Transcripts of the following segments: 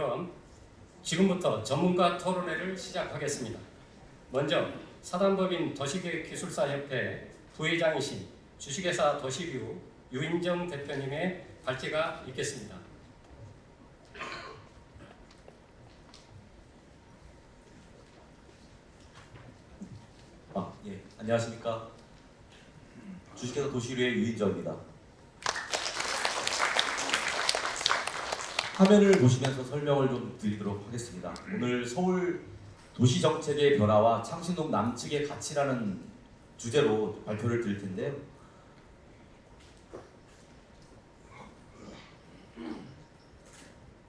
그럼 지금부터 전문가 토론회를 시작하겠습니다. 먼저 사단법인 도시계획기술사협회 부회장이신 주식회사 도시뷰 유인정 대표님의 발제가 있겠습니다. 아, 예. 안녕하십니까. 주식회사 도시류의 유인정입니다. 화면을 보시면서 설명을 좀 드리도록 하겠습니다. 오늘 서울 도시 정책의 변화와 창신동 남측의 가치라는 주제로 발표를 드릴 텐데요.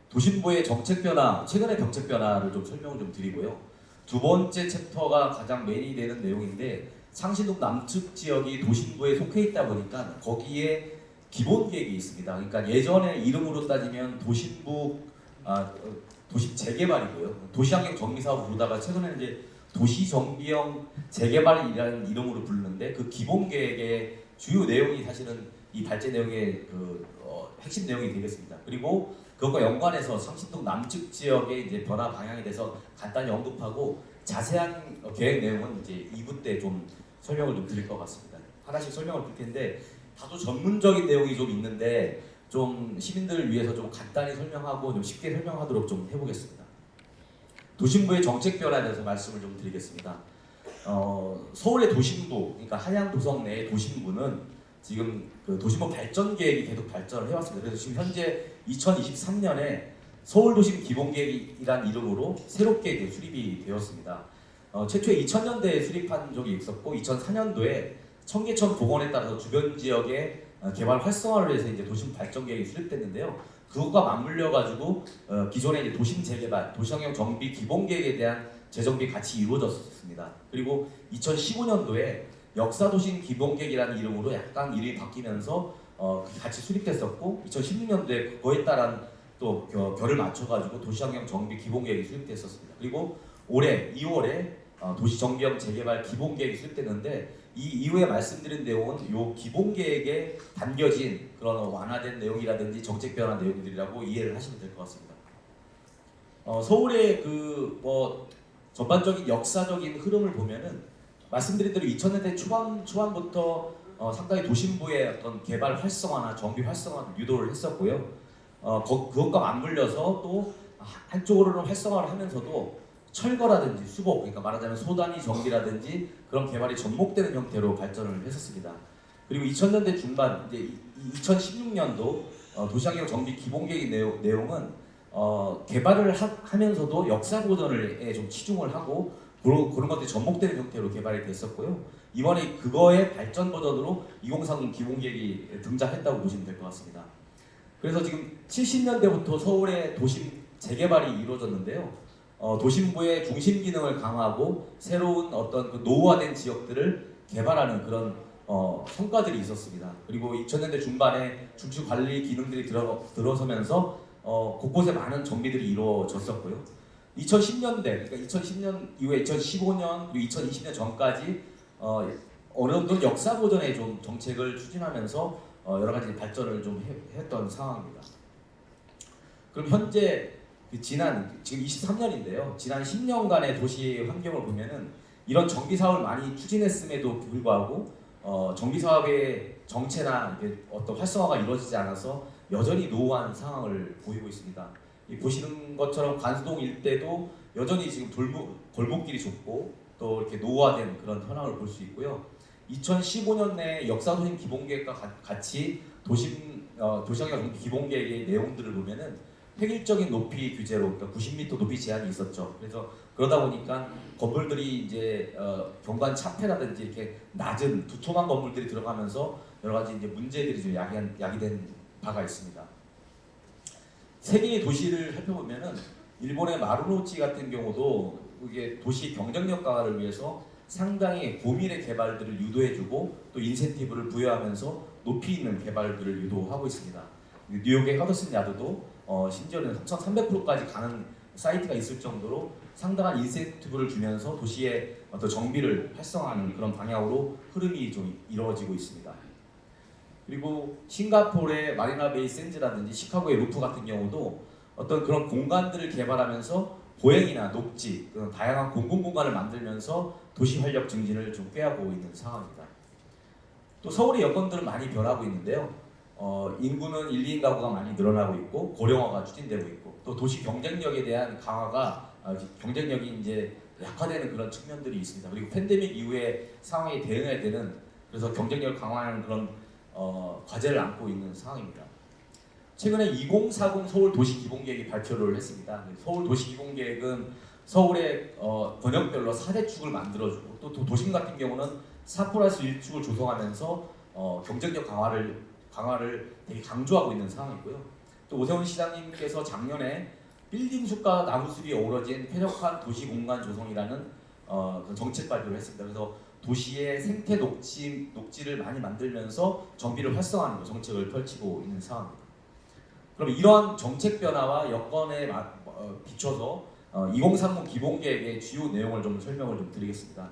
도심부의 정책 변화, 최근의 정책 변화를 좀 설명을 좀 드리고요. 두 번째 챕터가 가장 메인이 되는 내용인데 창신동 남측 지역이 도심부에 속해 있다 보니까 거기에 기본 계획이 있습니다. 그러니까 예전에 이름으로 따지면 도심부 아, 어, 도심 재개발이고요. 도시환경 정비 사업 부르다가 최근에는 이제 도시 정비형 재개발이라는 이름으로 부르는데 그 기본 계획의 주요 내용이 사실은 이 발제 내용의 그 어, 핵심 내용이 되겠습니다. 그리고 그것과 연관해서 창신동 남측 지역의 이제 변화 방향에 대해서 간단히 언급하고 자세한 어, 계획 내용은 이제 2부 때 좀 설명을 좀 드릴 것 같습니다. 하나씩 설명을 드릴 텐데 다소 전문적인 내용이 좀 있는데 좀 시민들을 위해서 좀 간단히 설명하고 좀 쉽게 설명하도록 좀 해보겠습니다. 도심부의 정책 변화에 대해서 말씀을 좀 드리겠습니다. 어, 서울의 도심부, 그러니까 한양 도성 내의 도심부는 지금 그 도심부 발전 계획이 계속 발전을 해왔습니다. 그래서 지금 현재 2023년에 서울도심 기본계획이란 이름으로 새롭게 수립이 되었습니다. 어, 최초에 2000년대에 수립한 적이 있었고 2004년도에 청계천 복원에 따라서 주변 지역의 어, 개발 활성화를 위해서 이제 도심 발전 계획이 수립됐는데요. 그것과 맞물려 가지고 어, 기존의 이제 도심 재개발, 도시환경 정비 기본 계획에 대한 재정비 같이 이루어졌습니다. 그리고 2015년도에 역사도심 기본 계획이라는 이름으로 약간 이름이 바뀌면서 어, 같이 수립됐었고 2016년도에 그거에 따른 또 겨, 결을 맞춰가지고 도시환경 정비 기본 계획이 수립됐었습니다. 그리고 올해 2월에 어, 도시정비형 재개발 기본 계획이 수립됐는데 이 이후에 말씀드린 내용은 요 기본 계획에 담겨진 그런 완화된 내용이라든지 정책 변화 내용들이라고 이해를 하시면 될 것 같습니다. 어, 서울의 그 뭐 전반적인 역사적인 흐름을 보면은 말씀드린 대로 2000년대 초반 초반부터 어, 상당히 도심부의 어떤 개발 활성화나 정비 활성화를 유도를 했었고요. 어, 거- 그것과 맞물려서 또 한쪽으로는 활성화를 하면서도 철거라든지 수복, 그러니까 말하자면 소단위 정비라든지 그런 개발이 접목되는 형태로 발전을 했었습니다. 그리고 2000년대 중반, 이제 2016년도 어, 도시환경 정비 기본계획 내용, 내용은 어, 개발을 하, 면서도 역사 보존을 좀 치중을 하고 그런, 그런 것들이 접목되는 형태로 개발이 됐었고요. 이번에 그거의 발전 버전으로 2030 기본계획이 등장했다고 보시면 될 것 같습니다. 그래서 지금 70년대부터 서울의 도심 재개발이 이루어졌는데요. 어, 도심부의 중심 기능을 강화하고 새로운 어떤 그 노후화된 지역들을 개발하는 그런 어, 성과들이 있었습니다. 그리고 2000년대 중반에 중추 관리 기능들이 들어, 들어서면서 어, 곳곳에 많은 정비들이 이루어졌었고요. 2010년대, 그러니까 2010년 이후에 2015년 그리고 2020년 전까지 어, 어느 정도 역사 보존의 좀 정책을 추진하면서 어, 여러 가지 발전을 좀 해- 했던 상황입니다. 그럼 현재 그 지난 지금 23년인데요. 지난 10년간의 도시 환경을 보면은 이런 정비 사업을 많이 추진했음에도 불구하고 어, 정비 사업의 정체나 어떤 활성화가 이루어지지 않아서 여전히 노후한 상황을 보이고 있습니다. 이 보시는 것처럼 관수동 일대도 여전히 지금 돌목, 골목길이 좁고 또 이렇게 노후화된 그런 현황을 볼 수 있고요. 2015년 내 역사도심 기본계획과 가- 같이 도심 어, 도시환경 기본계획의 내용들을 보면은 획일적인 높이 규제로 그러니까 90m 높이 제한이 있었죠. 그래서 그러다 보니까 건물들이 이제 어, 경관 차폐라든지 이렇게 낮은 두툼한 건물들이 들어가면서 여러 가지 이제 문제들이 좀 야기한, 야기된 바가 있습니다. 세계의 도시를 살펴보면은 일본의 마루노치 같은 경우도 이게 도시 경쟁력 강화를 위해서 상당히 고밀의 개발들을 유도해주고 또 인센티브를 부여하면서 높이 있는 개발들을 유도하고 있습니다. 뉴욕의 허더슨 야드도 어, 심지어는 3,300%까지 가는 사이트가 있을 정도로 상당한 인센티브를 주면서 도시의 어떤 정비를 활성화하는 그런 방향으로 흐름이 좀 이루어지고 있습니다. 그리고 싱가포르의 마리나 베이 샌즈라든지 시카고의 루프 같은 경우도 어, 어떤 그런 공간들을 개발하면서 보행이나 녹지, 그런 다양한 공공 공간을 만들면서 도시 활력 증진을 좀 꾀하고 있는 상황입니다. 또 서울의 여건들은 많이 변하고 있는데요. 어, 인구는 1, 2인 가구가 많이 늘어나고 있고 고령화가 추진되고 있고 또 도시 경쟁력에 대한 강화가 아, 경쟁력이 이제 약화되는 그런 측면들이 있습니다. 그리고 팬데믹 이후에 상황에 대응해야 되는 그래서 경쟁력을 강화하는 그런 어, 과제를 안고 있는 상황입니다. 최근에 2040 서울 도시 기본계획이 발표를 했습니다. 서울 도시 기본계획은 서울의 어, 권역별로 4대 축을 만들어주고 또 도- 도심 같은 경우는 4 플러스 1축을 조성하면서 어, 경쟁력 강화를 강화를 되게 강조하고 있는 상황이고요. 또 오세훈 시장님께서 작년에 빌딩 숲과 나무 숲이 어우러진 쾌적한 도시 공간 조성이라는 어, 그 정책 발표를 했습니다. 그래서 도시의 생태 녹지 녹지를 많이 만들면서 정비를 활성화하는 정책을 펼치고 있는 상황입니다. 그럼 이러한 정책 변화와 여건에 마- 어, 비춰서 어, 2030 기본계획의 주요 내용을 좀 설명을 좀 드리겠습니다.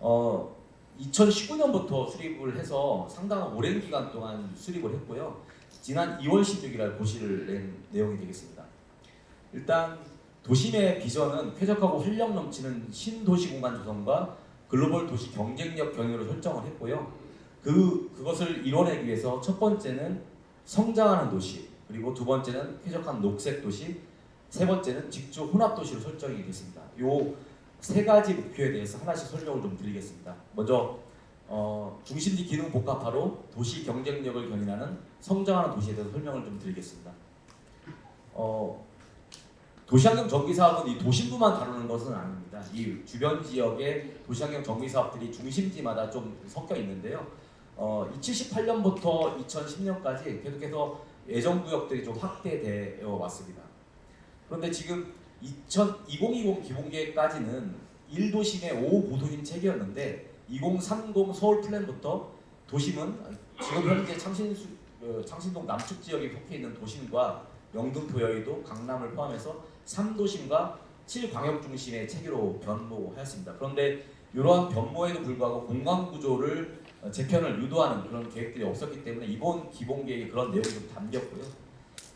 어, 2019년부터 수립을 해서 상당한 오랜 기간 동안 수립을 했고요. 지난 2월 16일날 고시를 낸 내용이 되겠습니다. 일단 도심의 비전은 쾌적하고 활력 넘치는 신도시 공간 조성과 글로벌 도시 경쟁력 경영으로 설정을 했고요. 그 그것을 이뤄내기 위해서 첫 번째는 성장하는 도시, 그리고 두 번째는 쾌적한 녹색 도시, 세 번째는 직주 혼합 도시로 설정이 됐습니다. 요 세 가지 목표에 대해서 하나씩 설명을 좀 드리겠습니다. 먼저 어, 중심지 기능 복합화로 도시 경쟁력을 견인하는 성장하는 도시에 대해서 설명을 좀 드리겠습니다. 어, 도시환경 정비 사업은 이 도심부만 다루는 것은 아닙니다. 이 주변 지역의 도시환경 정비 사업들이 중심지마다 좀 섞여 있는데요. 어, 78년부터 2010년까지 계속해서 예정 구역들이 좀 확대되어 왔습니다. 그런데 지금 2000, 2020 기본계획까지는 1도심의 5 보도심 체계였는데 2030 서울 플랜부터 도심은 지금 현재 창신수, 어, 창신동 남측 지역에 속해 있는 도심과 영등포 여의도 강남을 포함해서 3도심과 7광역 중심의 체계로 변모하였습니다. 그런데 이러한 변모에도 불구하고 공간 구조를 어, 재편을 유도하는 그런 계획들이 없었기 때문에 이번 기본 계획에 그런 내용이 좀 담겼고요.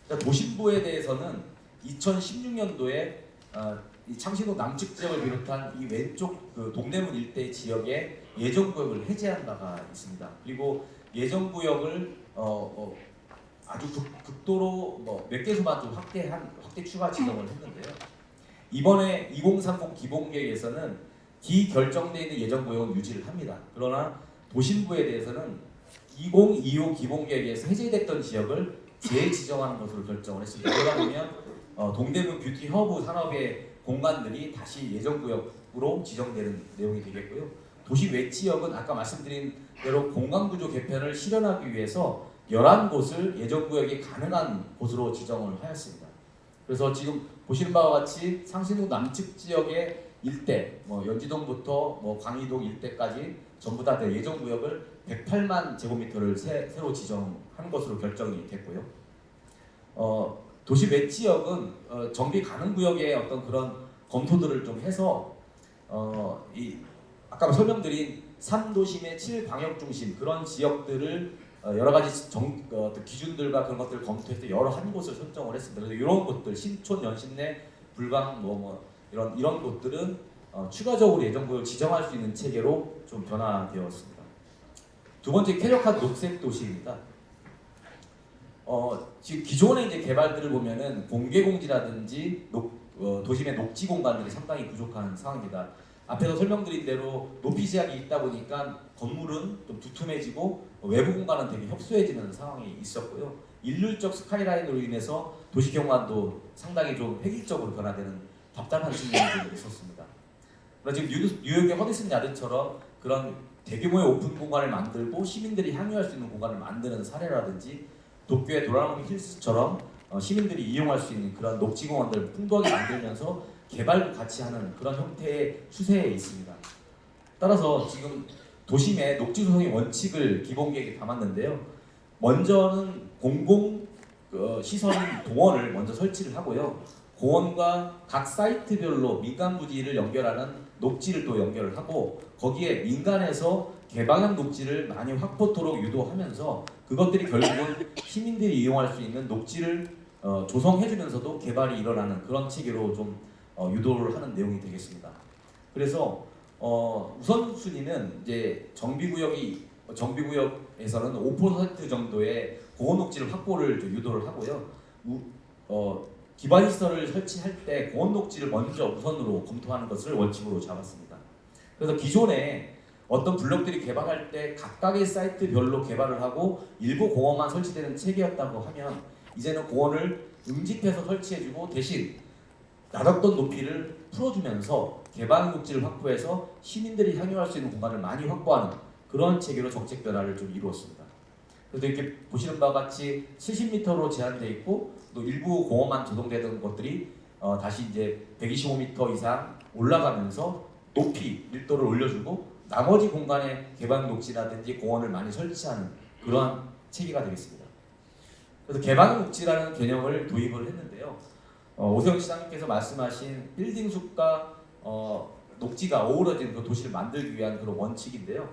그러니까 도심부에 대해서는 2016년도에 어, 이 창신호 남측 지역을 비롯한 이 왼쪽 그 동대문 일대 지역의 예정 구역을 해제한 바가 있습니다. 그리고 예정 구역을 어, 어, 아주 극, 극도로 뭐 몇 개소만 좀 확대한 확대 추가 지정을 했는데요. 이번에 2030 기본 계획에서는 기결정돼 있는 예정 구역은 유지를 합니다. 그러나 도심부에 대해서는 2025 기본 계획에서 해제됐던 지역을 재지정하는 것으로 결정을 했습니다. 그러다 보면 어, 동대문 뷰티 허브 산업의 공간들이 다시 예정 구역으로 지정되는 내용이 되겠고요. 도시 외 지역은 아까 말씀드린 대로 공간 구조 개편을 실현하기 위해서 11곳을 예정 구역이 가능한 곳으로 지정을 하였습니다. 그래서 지금 보시는 바와 같이 상신동 남측 지역의 일대, 뭐 연지동부터 뭐 광희동 일대까지 전부 다 예정 구역을 108만 제곱미터를 새, 새로 지정한 것으로 결정이 됐고요. 어, 도시 외 지역은 어, 정비 가능 구역의 어떤 그런 검토들을 좀 해서 어, 이 아까 설명드린 3도심의 7광역 중심 그런 지역들을 어, 여러 가지 정, 어, 기준들과 그런 것들을 검토해서 여러 한 곳을 설정을 했습니다. 그래서 이런 곳들 신촌, 연신내, 불광 뭐, 뭐 이런 이런 곳들은 어, 추가적으로 예정 구역 지정할 수 있는 체계로 좀 변화되었습니다. 두 번째 쾌적한 녹색 도시입니다. 어, 지금 기존의 이제 개발들을 보면은 공개 공지라든지 녹, 어, 도심의 녹지 공간들이 상당히 부족한 상황입니다. 앞에서 설명드린 대로 높이 제약이 있다 보니까 건물은 좀 두툼해지고 외부 공간은 되게 협소해지는 상황이 있었고요. 일률적 스카이라인으로 인해서 도시 경관도 상당히 좀 획일적으로 변화되는 답답한 측면이 있었습니다. 지금 뉴, 뉴욕의 허디슨 야드처럼 그런 대규모의 오픈 공간을 만들고 시민들이 향유할 수 있는 공간을 만드는 사례라든지 도쿄의 도라노미 힐스처럼 어, 시민들이 이용할 수 있는 그런 녹지 공원들을 풍부하게 만들면서 개발도 같이 하는 그런 형태의 추세에 있습니다. 따라서 지금 도심의 녹지 조성의 원칙을 기본 계획에 담았는데요. 먼저는 공공 어, 시설인 동원을 먼저 설치를 하고요. 공원과 각 사이트별로 민간 부지를 연결하는 녹지를 또 연결을 하고 거기에 민간에서 개방형 녹지를 많이 확보토록 유도하면서 그것들이 결국은 시민들이 이용할 수 있는 녹지를 어, 어, 조성해주면서도 개발이 일어나는 그런 체계로 좀 어, 유도를 하는 내용이 되겠습니다. 그래서 어, 우선순위는 이제 정비구역이 정비구역에서는 5% 정도의 공원녹지를 확보를 좀 유도를 하고요. 우, 어, 기반 시설을 설치할 때 공원 녹지를 먼저 우선으로 검토하는 것을 원칙으로 잡았습니다. 그래서 기존에 어떤 블록들이 개발할 때 각각의 사이트별로 개발을 하고 일부 공원만 설치되는 체계였다고 하면 이제는 공원을 응집해서 설치해주고 대신 낮았던 높이를 풀어주면서 개방 녹지를 확보해서 시민들이 향유할 수 있는 공간을 많이 확보하는 그런 체계로 정책 변화를 좀 이루었습니다. 그래서 이렇게 보시는 바와 같이 70m로 제한되어 있고 또 일부 공원만 조성되던 것들이 어, 다시 이제 125m 이상 올라가면서 높이 밀도를 올려주고 나머지 공간에 개방 녹지라든지 공원을 많이 설치하는 그러한 체계가 되겠습니다. 그래서 개방 녹지라는 개념을 도입을 했는데요. 어, 오세훈 시장님께서 말씀하신 빌딩 숲과 어, 녹지가 어우러진 그 도시를 만들기 위한 그런 원칙인데요.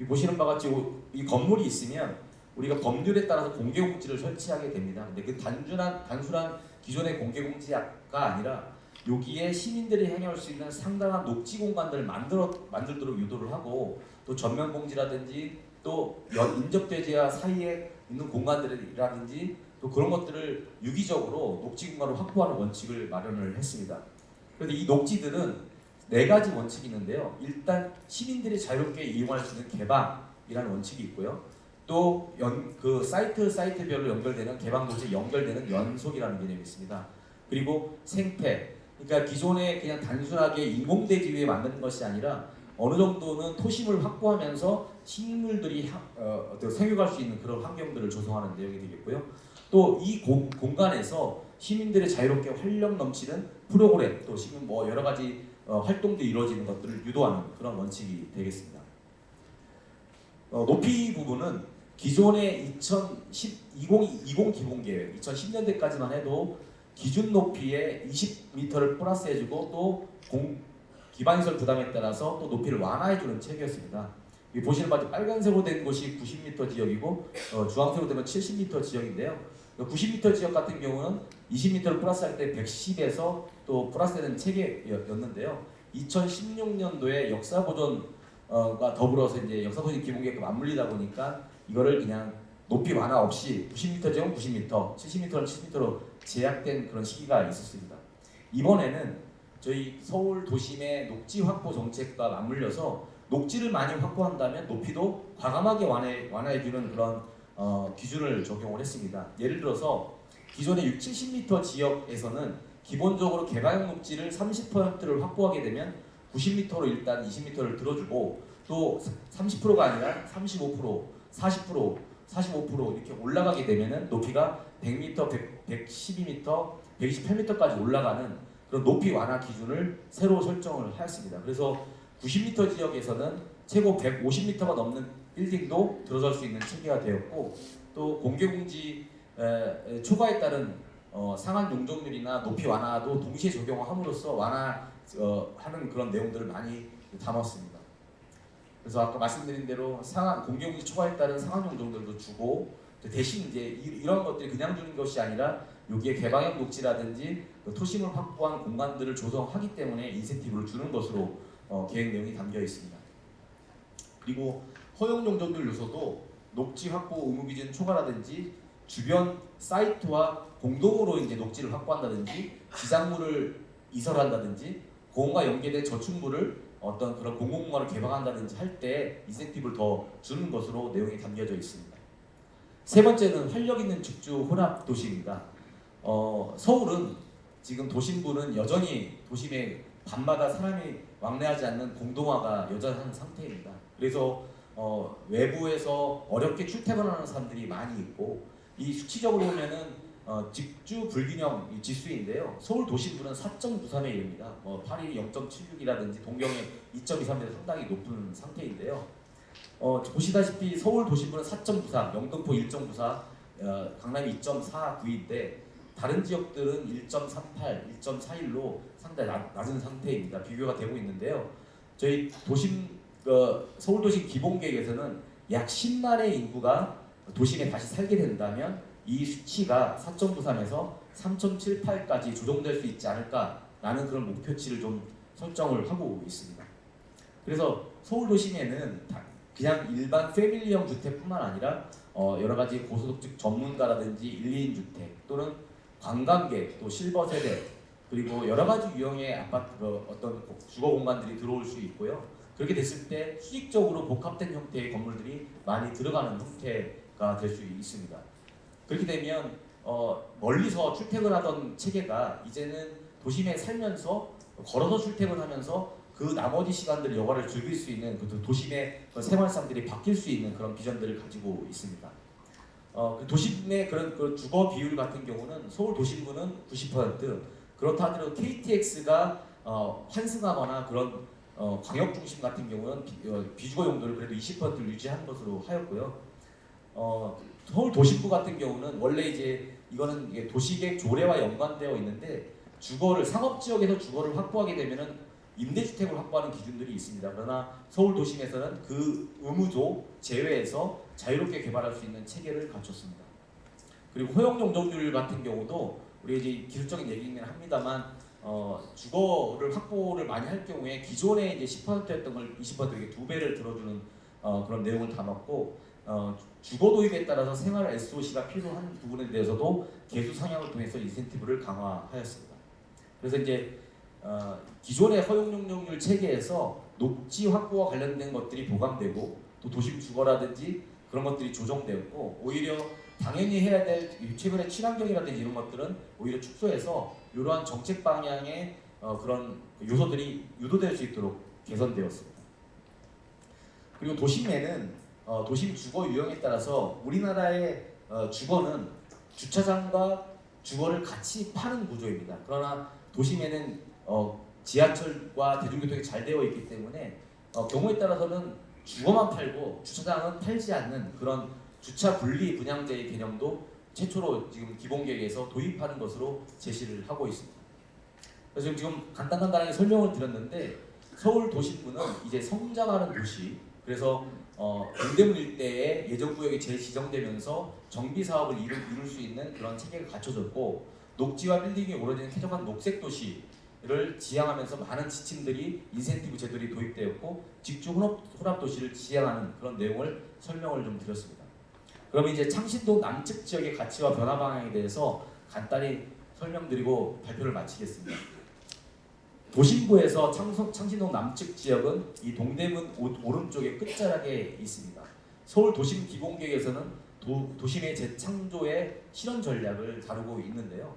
이 보시는 바와 같이 오- 이 건물이 있으면 우리가 법률에 따라서 공개공지를 설치하게 됩니다. 근데 그 단순한 단순한 기존의 공개공지가 아니라 여기에 시민들이 행할 수 있는 상당한 녹지 공간들을 만들어 만들도록 유도를 하고 또 전면 공지라든지 또 연- 인접대지와 사이에 있는 공간들이라든지 또 그런 것들을 유기적으로 녹지 공간을 확보하는 원칙을 마련을 했습니다. 그런데 이 녹지들은 네 가지 원칙이 있는데요. 일단 시민들이 자유롭게 이용할 수 있는 개방이라는 원칙이 있고요. 또그 사이트 사이트별로 연결되는 개방 녹지 연결되는 연속이라는 개념이 있습니다. 그리고 생태 그러니까 기존에 그냥 단순하게 인공대지 위에 만드는 것이 아니라 어느 정도는 토심을 확보하면서 식물들이 하- 어, 생육할 수 있는 그런 환경들을 조성하는 내용이 되겠고요. 또 이 공간에서 시민들이 자유롭게 활력 넘치는 프로그램 또 지금 뭐 여러 가지 어, 활동도 이루어지는 것들을 유도하는 그런 원칙이 되겠습니다. 어, 높이 부분은 기존의 2010, 20, 20 기본 계획 2010년대까지만 해도 기준 높이에 20m를 플러스해주고 또 공, 기반시설 부담에 따라서 또 높이를 완화해주는 체계였습니다. 이 보시는 바와 빨간색으로 된 곳이 90m 지역이고 어, 주황색으로 되면 70m 지역인데요. 90m 지역 같은 경우는 20m를 플러스할 때 110에서 또 플러스되는 체계였는데요. 2016년도에 역사 보존과 더불어서 이제 역사 보존 기본계획과 맞물리다 보니까 이거를 그냥 높이 완화 없이 90m 지역 90m, 70m는 70m로 제약된 그런 시기가 있었습니다. 이번에는 저희 서울 도심의 녹지 확보 정책과 맞물려서 녹지를 많이 확보한다면 높이도 과감하게 완화해, 완화해주는 그런 어, 기준을 적용을 했습니다. 예를 들어서 기존의 6, 70m 지역에서는 기본적으로 개방형 녹지를 30%를 확보하게 되면 90m로 일단 20m를 들어주고 또 30%가 아니라 35%, 40%, 45% 이렇게 올라가게 되면은 높이가 100m, 100, 112m, 128m까지 올라가는 그런 높이 완화 기준을 새로 설정을 하였습니다. 그래서 90m 지역에서는 최고 150m가 넘는 빌딩도 들어설 수 있는 체계가 되었고 또 공개공지 에, 초과에 따른 어, 상한 용적률이나 높이 완화도 동시에 적용함으로써 완화하는 그런 내용들을 많이 담았습니다. 그래서 아까 말씀드린 대로 상한 공개공지 초과에 따른 상한 용적률도 주고 대신 이제 이, 이런 것들이 그냥 주는 것이 아니라 여기에 개방형 녹지라든지 그 토심을 확보한 공간들을 조성하기 때문에 인센티브를 주는 것으로 어, 계획 내용이 담겨 있습니다. 그리고 허용 용적률 요소도 녹지 확보 의무 기준 초과라든지 주변 사이트와 공동으로 이제 녹지를 확보한다든지 지상물을 이설한다든지 공원과 연계된 저축물을 어떤 그런 공공공간을 개방한다든지 할 때 인센티브를 더 주는 것으로 내용이 담겨져 있습니다. 세 번째는 활력 있는 집주 혼합 도시입니다. 어, 서울은 지금 도심부는 여전히 도심에 밤마다 사람이 왕래하지 않는 공동화가 여전한 상태입니다. 그래서 어, 외부에서 어렵게 출퇴근하는 사람들이 많이 있고 이 수치적으로 보면은 어, 집주 불균형 이 지수인데요. 서울 도심부는 4.93에 이릅니다. 뭐 파리 0.76이라든지 동경의 2.23에 상당히 높은 상태인데요. 어, 보시다시피 서울 도심부는 4.93, 영등포 1.94, 어, 강남이 2.49인데 다른 지역들은 1.38, 1.41로 상당히 낮, 낮은 상태입니다. 비교가 되고 있는데요. 저희 도심 어, 서울 도심 기본 계획에서는 약 10만의 인구가 도심에 다시 살게 된다면 이 수치가 4.93에서 3.78까지 조정될 수 있지 않을까라는 그런 목표치를 좀 설정을 하고 있습니다. 그래서 서울 도심에는 다- 그냥 일반 패밀리형 주택뿐만 아니라 어, 여러 가지 고소득 전문가라든지 1, 2인 주택 또는 관광객 또 실버 세대 그리고 여러 가지 유형의 아파트 그 어떤 주거 공간들이 들어올 수 있고요. 그렇게 됐을 때 수직적으로 복합된 형태의 건물들이 많이 들어가는 형태가 될 수 있습니다. 그렇게 되면 어, 멀리서 출퇴근하던 체계가 이제는 도심에 살면서 걸어서 출퇴근하면서 그 나머지 시간들 여가를 즐길 수 있는 그 도심의 그 생활상들이 바뀔 수 있는 그런 비전들을 가지고 있습니다. 어, 그 도심의 그런 그 주거 비율 같은 경우는 서울 도심부는 90% 그렇다 하더라도 KTX가 어, 환승하거나 그런 어, 광역 중심 같은 경우는 비, 어, 비주거 용도를 그래도 20%를 유지하는 것으로 하였고요. 어, 서울 도심부 같은 경우는 원래 이제 이거는 이게 도시계획 조례와 연관되어 있는데 주거를 상업 지역에서 주거를 확보하게 되면은 임대주택을 확보하는 기준들이 있습니다. 그러나 서울 도심에서는 그 의무조 제외해서 자유롭게 개발할 수 있는 체계를 갖췄습니다. 그리고 허용 용적률 같은 경우도 우리 이제 기술적인 얘기는 합니다만 어, 주거를 확보를 많이 할 경우에 기존에 이제 10%였던 걸 20% 이렇게 두 배를 들어주는 어, 그런 내용을 담았고 어, 주거 도입에 따라서 생활 SOC가 필요한 부분에 대해서도 개수 상향을 통해서 인센티브를 강화하였습니다. 그래서 이제 어, 기존의 허용 용적률 체계에서 녹지 확보와 관련된 것들이 보강되고 또 도심 주거라든지 그런 것들이 조정되었고 오히려 당연히 해야 될 최근의 친환경이라든지 이런 것들은 오히려 축소해서 이러한 정책 방향의 어, 그런 요소들이 유도될 수 있도록 개선되었습니다. 그리고 도심에는 어, 도심 주거 유형에 따라서 우리나라의 어, 주거는 주차장과 주거를 같이 파는 구조입니다. 그러나 도심에는 어, 지하철과 대중교통이 잘 되어 있기 때문에 어, 경우에 따라서는 주거만 팔고 주차장은 팔지 않는 그런 주차 분리 분양제의 개념도 최초로 지금 기본계획에서 도입하는 것으로 제시를 하고 있습니다. 그래서 지금 간단간단하게 설명을 드렸는데 서울 도시부는 이제 성장하는 도시 그래서 어, 동대문 일대에 예정구역이 재지정되면서 정비 사업을 이룰, 이룰 수 있는 그런 체계가 갖춰졌고 녹지와 빌딩이 오래된 쾌적한 녹색 도시 를 지향하면서 많은 지침들이 인센티브 제도들이 도입되었고 직주 혼합, 혼합 도시를 지향하는 그런 내용을 설명을 좀 드렸습니다. 그럼 이제 창신동 남측 지역의 가치와 변화 방향에 대해서 간단히 설명드리고 발표를 마치겠습니다. 도심부에서 창성, 창신동 남측 지역은 이 동대문 오, 오른쪽의 끝자락에 있습니다. 서울 도심 기본계획에서는 도, 도심의 재창조의 실현 전략을 다루고 있는데요.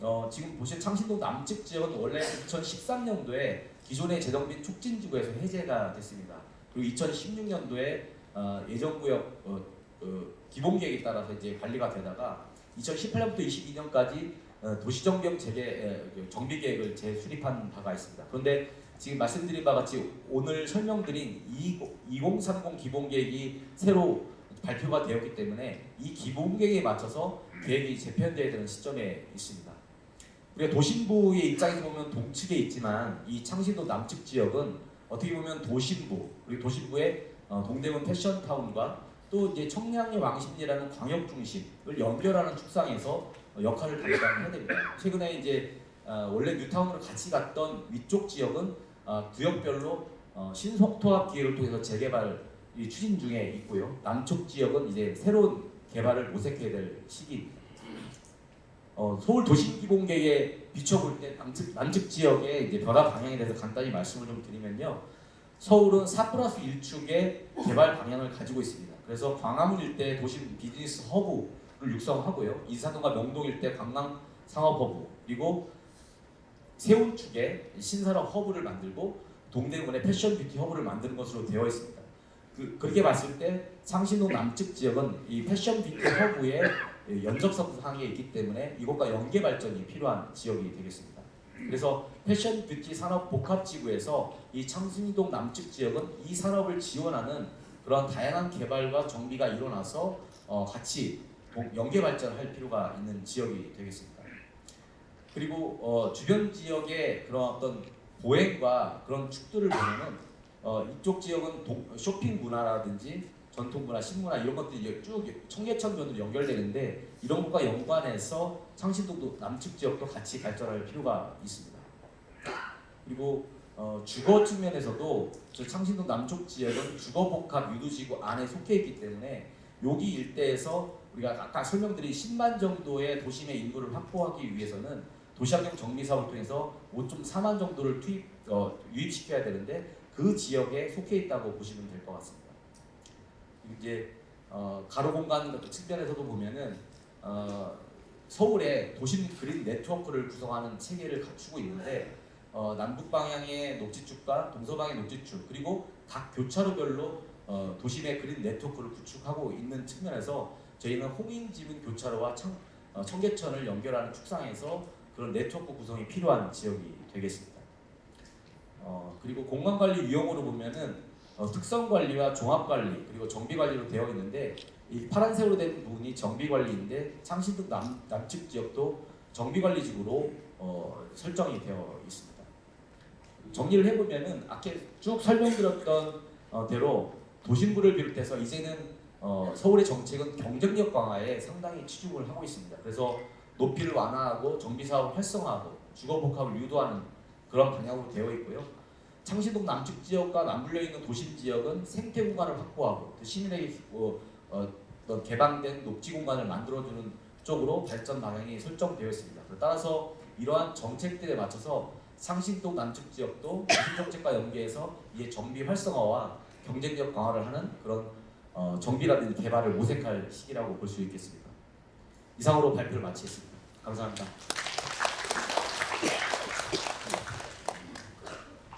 어, 지금 보신 창신동 남측 지역은 원래 2013년도에 기존의 재정비 촉진지구에서 해제가 됐습니다. 그리고 2016년도에 어, 예정구역 어, 어, 기본계획에 따라서 이제 관리가 되다가 2018년부터 22년까지 어, 도시정비형 재개 에, 그 정비 계획을 재수립한 바가 있습니다. 그런데 지금 말씀드린 바와 같이 오늘 설명드린 2030 기본 계획이 새로 발표가 되었기 때문에 이 기본 계획에 맞춰서 계획이 재편되어야 되는 시점에 있습니다. 우리가 도심부의 입장에서 보면 동측에 있지만 이 창신도 남측 지역은 어떻게 보면 도심부 그리고 도심부의 어, 동대문 패션타운과 또 이제 청량리 왕십리라는 광역 중심을 연결하는 축상에서 어, 역할을 담당해야 됩니다. 최근에 이제 어, 원래 뉴타운으로 같이 갔던 위쪽 지역은 어, 구역별로 어, 신속토합 기회를 통해서 재개발이 추진 중에 있고요. 남쪽 지역은 이제 새로운 개발을 모색해야 될 시기입니다. 어, 서울 도심기본계획에 비춰볼 때 남측, 남측 지역의 이제 변화 방향에 대해서 간단히 말씀을 좀 드리면요. 서울은 4 플러스 1축의 개발 방향을 가지고 있습니다. 그래서 광화문 일대 도심 비즈니스 허브를 육성하고요. 인사동과 명동 일대 관광 상업 허브 그리고 세운 축에 신산업 허브를 만들고 동대문에 패션 뷰티 허브를 만드는 것으로 되어 있습니다. 그, 그렇게 봤을 때 상신동 남측 지역은 이 패션 뷰티 허브의 연접성 상에 있기 때문에 이것과 연계 발전이 필요한 지역이 되겠습니다. 그래서 패션 뷰티 산업 복합 지구에서 이 창신동 남측 지역은 이 산업을 지원하는 그런 다양한 개발과 정비가 일어나서 어, 같이 동- 연계 발전할 필요가 있는 지역이 되겠습니다. 그리고 어, 주변 지역의 그런 어떤 보행과 그런 축들을 보면은 어, 이쪽 지역은 동- 쇼핑 문화라든지 전통 문화, 신문화 이런 것들이 쭉 청계천 면으로 연결되는데 이런 것과 연관해서 창신동도 남측 지역도 같이 발전할 필요가 있습니다. 그리고 어, 주거 측면에서도 저 창신동 남쪽 지역은 주거 복합 유도지구 안에 속해 있기 때문에 여기 일대에서 우리가 아까 설명드린 10만 정도의 도심의 인구를 확보하기 위해서는 도시환경 정비 사업을 통해서 5.4만 정도를 투입 어, 유입시켜야 되는데 그 지역에 속해 있다고 보시면 될 것 같습니다. 이제 어, 가로 공간 측면에서도 보면은 어, 서울의 도심 그린 네트워크를 구성하는 체계를 갖추고 있는데 어, 남북 방향의 녹지축과 동서방의 녹지축 그리고 각 교차로별로 어, 도심의 그린 네트워크를 구축하고 있는 측면에서 저희는 홍인지문 교차로와 청, 어, 청계천을 연결하는 축상에서 그런 네트워크 구성이 필요한 지역이 되겠습니다. 어, 그리고 공간 관리 유형으로 보면은 어, 특성 관리와 종합 관리 그리고 정비 관리로 되어 있는데 이 파란색으로 된 부분이 정비 관리인데 창신동 남, 남측 지역도 정비 관리지구로 어, 설정이 되어 있습니다. 정리를 해보면은 아까 쭉 설명드렸던 어, 대로 도심부를 비롯해서 이제는 어, 서울의 정책은 경쟁력 강화에 상당히 치중을 하고 있습니다. 그래서 높이를 완화하고 정비 사업을 활성화하고 주거 복합을 유도하는 그런 방향으로 되어 있고요. 창신동 남측 지역과 맞물려 있는 도심 지역은 생태 공간을 확보하고 또 시민에게 어, 어, 개방된 녹지 공간을 만들어주는 쪽으로 발전 방향이 설정되어 있습니다. 따라서 이러한 정책들에 맞춰서 상신동 남측 지역도 도심 정책과 연계해서 이에 정비 활성화와 경쟁력 강화를 하는 그런 어, 정비라든지 개발을 모색할 시기라고 볼 수 있겠습니다. 이상으로 발표를 마치겠습니다. 감사합니다.